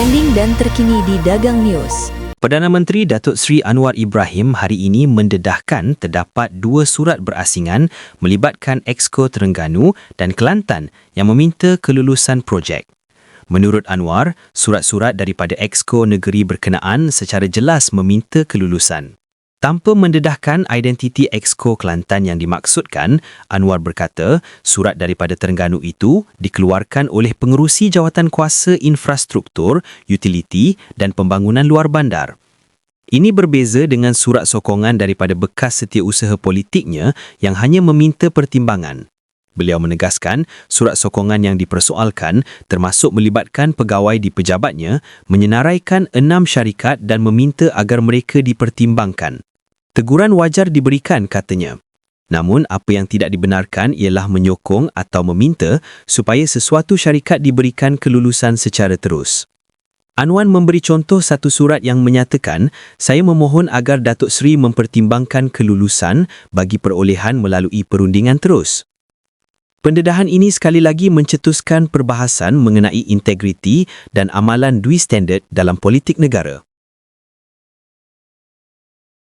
trending dan terkini di Dagang News. Perdana Menteri Datuk Seri Anwar Ibrahim hari ini mendedahkan terdapat dua surat berasingan melibatkan Exco Terengganu dan Kelantan yang meminta kelulusan projek. Menurut Anwar, surat-surat daripada Exco negeri berkenaan secara jelas meminta kelulusan. Tanpa mendedahkan identiti Exco Kelantan yang dimaksudkan, Anwar berkata surat daripada Terengganu itu dikeluarkan oleh pengerusi jawatan kuasa infrastruktur, utiliti dan pembangunan luar bandar. Ini berbeza dengan surat sokongan daripada bekas setiausaha politiknya yang hanya meminta pertimbangan. Beliau menegaskan surat sokongan yang dipersoalkan termasuk melibatkan pegawai di pejabatnya menyenaraikan enam syarikat dan meminta agar mereka dipertimbangkan. Teguran wajar diberikan katanya. Namun apa yang tidak dibenarkan ialah menyokong atau meminta supaya sesuatu syarikat diberikan kelulusan secara terus. Anwan memberi contoh satu surat yang menyatakan saya memohon agar Datuk Seri mempertimbangkan kelulusan bagi perolehan melalui perundingan terus. Pendedahan ini sekali lagi mencetuskan perbahasan mengenai integriti dan amalan dui standard dalam politik negara.